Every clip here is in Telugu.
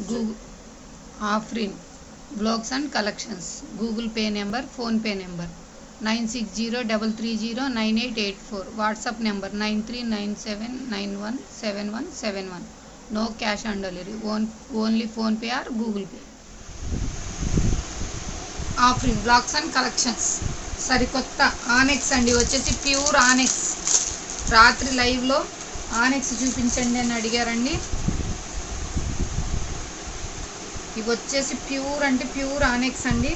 Google Afrin blogs and collections. Google Pay number PhonePe number. Nine six zero double three zero nine eight eight four. WhatsApp number nine three nine seven nine one seven one seven one. No cash on delivery. Own only PhonePe or Google Pay. Afrin blogs and collections. సరికొత్త ఆనెక్స్ అండి. వచ్చేసి ప్యూర్ ఆనెక్స్. రాత్రి లైవ్లో ఆనెక్స్ చూపించండి అని అడిగారండి. ఇవి వచ్చేసి ప్యూర్ అంటే ప్యూర్ ఆనెక్స్ అండి.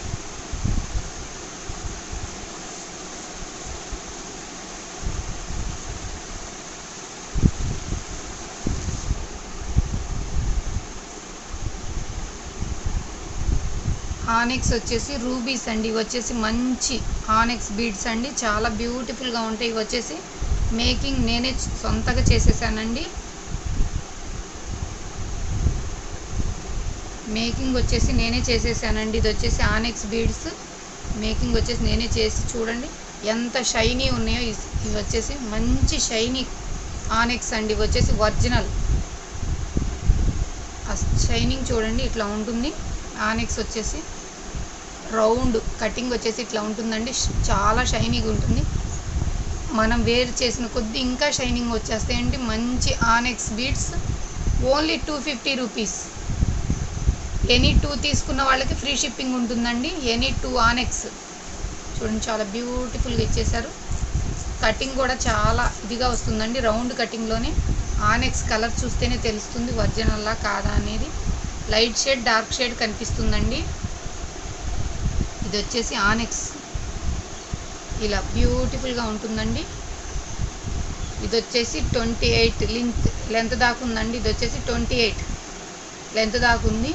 ఆనెక్స్ వచ్చేసి రూబీస్ అండి. ఇవి వచ్చేసి మంచి ఆనెక్స్ బీడ్స్ అండి. చాలా బ్యూటిఫుల్గా ఉంటాయి. ఇవి వచ్చేసి మేకింగ్ నేనే సొంతగా చేసేసానండి. మేకింగ్ వచ్చేసి నేనే చేసేసానండి. ఇది వచ్చేసి ఆనెక్స్ బీడ్స్ మేకింగ్ వచ్చేసి నేనే చేసి చూడండి. ఎంత షైనీ ఉన్నాయో ఇవి వచ్చేసి మంచి షైనీ ఆనెక్స్ అండి. ఇవి వచ్చేసి ఒరిజినల్. ఆ షైనింగ్ చూడండి ఇట్లా ఉంటుంది. ఆనెక్స్ వచ్చేసి రౌండ్ కటింగ్ వచ్చేసి ఇట్లా ఉంటుందండి. చాలా షైనీగా ఉంటుంది. మనం వేర్ చేసిన కొద్దీ ఇంకా షైనింగ్ వచ్చేస్తాయండి. మంచి onyx beads only two fifty rupees. Any two తీసుకున్న వాళ్ళకి ఫ్రీ షిప్పింగ్ ఉంటుందండి. Any two onyx. చూడండి చాలా బ్యూటిఫుల్గా ఇచ్చేసారు కటింగ్ కూడా చాలా ఇదిగా వస్తుందండి. రౌండ్ కటింగ్లోనే ఆనెక్స్ కలర్ చూస్తేనే తెలుస్తుంది ఒరిజినల్లా కాదా అనేది. లైట్ షేడ్ డార్క్ షేడ్ కనిపిస్తుందండి. ఇది వచ్చేసి ఆనెక్స్. ఇలా బ్యూటిఫుల్గా ఉంటుందండి. ఇది వచ్చేసి ట్వంటీ ఎయిట్. లెంత్ లెంత్ దాకా ఉందండి. ఇది వచ్చేసి ట్వంటీ ఎయిట్. లెంత్ దాకా ఉంది.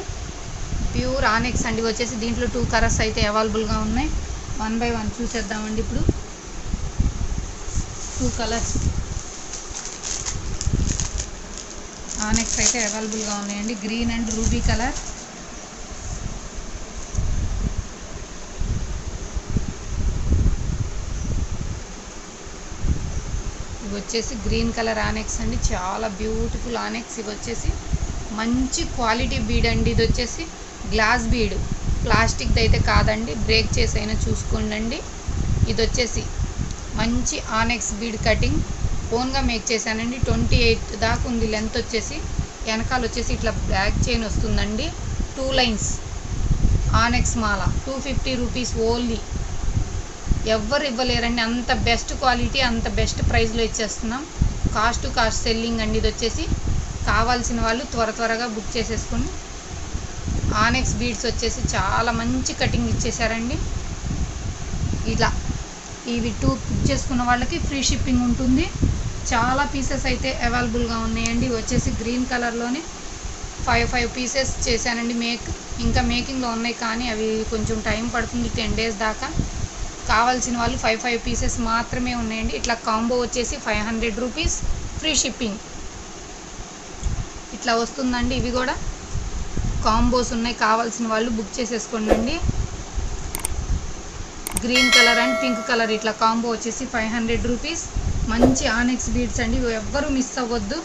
ప్యూర్ ఆనెక్స్ అండి. వచ్చేసి దీంట్లో టూ కలర్స్ అయితే అవైలబుల్గా ఉన్నాయి. వన్ బై వన్ చూసేద్దామండి ఇప్పుడు. టూ కలర్స్ ఆనెక్స్ అయితే అవైలబుల్గా ఉన్నాయండి. గ్రీన్ అండ్ రూబీ కలర్ ఇవి వచ్చేసి గ్రీన్ కలర్ ఆనెక్స్ అండి. చాలా బ్యూటిఫుల్ ఆనెక్స్ ఇవి వచ్చేసి. మంచి క్వాలిటీ బీడ్ అండి. ఇది వచ్చేసి గ్లాస్ బీడ్. ప్లాస్టిక్ది అయితే కాదండి బ్రేక్ చేసి అయినా చూసుకోండి ఇది వచ్చేసి మంచి ఆనెక్స్ బీడ్ కటింగ్. ఓన్గా మేక్ చేశానండి. ట్వంటీ ఎయిట్ దాకా ఉంది లెంత్ వచ్చేసి. వెనకాల వచ్చేసి ఇట్లా బ్యాక్ చైన్ వస్తుందండి. Two lines. ఆనెక్స్ మాల. Two fifty rupees only. ఎవ్వరు ఇవ్వలేరండి. అంత బెస్ట్ క్వాలిటీ అంత బెస్ట్ ప్రైస్లో ఇచ్చేస్తున్నాం. కాస్ట్ టు కాస్ట్ సెల్లింగ్ అండి. ఇది వచ్చేసి కావాల్సిన వాళ్ళు త్వర త్వరగా బుక్ చేసేసుకుని ఆనెక్స్ బీడ్స్ వచ్చేసి చాలా మంచి కటింగ్ ఇచ్చేసారండి ఇలా ఇవి టూ బుక్ చేసుకున్న వాళ్ళకి ఫ్రీ షిప్పింగ్ ఉంటుంది. చాలా పీసెస్ అయితే అవైలబుల్గా ఉన్నాయండి. వచ్చేసి గ్రీన్ కలర్లోనే ఫైవ్ ఫైవ్ పీసెస్ చేశానండి మేక్. ఇంకా మేకింగ్లో ఉన్నాయి కానీ అవి కొంచెం టైం పడుతుంది టెన్ డేస్ దాకా. కావాల్సిన వాళ్ళు ఫైవ్ ఫైవ్ పీసెస్ మాత్రమే ఉన్నాయండి. ఇట్లా కాంబో వచ్చేసి five hundred rupees free shipping. ఇట్లా వస్తుందండి ఇవి కూడా. కాంబోస్ ఉన్నాయి. కావాల్సిన వాళ్ళు బుక్ చేసేసుకోండి green colour and pink colour ఇట్లా కాంబో వచ్చేసి ఫైవ్ హండ్రెడ్ రూపీస్. మంచి ఆనెక్స్ బీడ్స్ అండి. ఎవ్వరూ మిస్ అవ్వద్దు.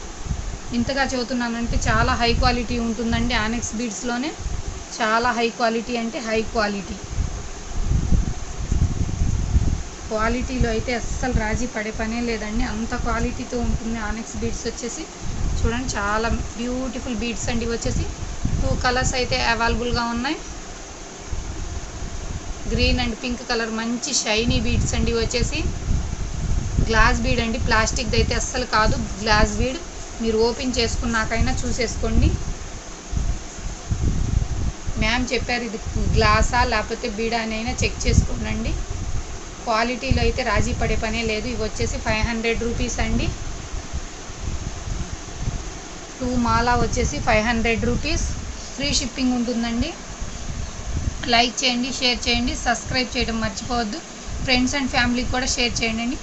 ఇంతగా చెబుతున్నానంటే చాలా హై క్వాలిటీ ఉంటుందండి ఆనెక్స్ బీడ్స్లోనే చాలా హై క్వాలిటీ అంటే హై క్వాలిటీ. క్వాలిటీలో అయితే అస్సలు రాజీ పడే పనే లేదండి. అంత క్వాలిటీతో ఉంటుంది ఆనెక్స్ బీడ్స్ వచ్చేసి. చూడండి చాలా బ్యూటిఫుల్ బీడ్స్ అండి వచ్చేసి. టూ కలర్స్ అయితే అవైలబుల్గా ఉన్నాయి. గ్రీన్ అండ్ పింక్ కలర్ మంచి షైనీ బీడ్స్ అండి వచ్చేసి. గ్లాస్ బీడ్ అండి ప్లాస్టిక్ది అయితే అస్సలు కాదు. గ్లాస్ బీడ్ మీరు ఓపెన్ చేసుకున్నాకైనా చూసేసుకోండి. మ్యామ్ చెప్పారు ఇది గ్లాసా లేకపోతే బీడా అని అయినా చెక్ చేసుకోండి క్వాలిటీలో అయితే రాజీ పడే పనే లేదు. ఇవి వచ్చేసి ఫైవ్ హండ్రెడ్ రూపీస్ అండి. టూ మాలా వచ్చేసి five hundred rupees. Free shipping ఉంటుందండి. లైక్ చేయండి షేర్ చేయండి సబ్స్క్రైబ్ చేయడం మర్చిపోవద్దు. ఫ్రెండ్స్ అండ్ ఫ్యామిలీకి కూడా షేర్ చేయండి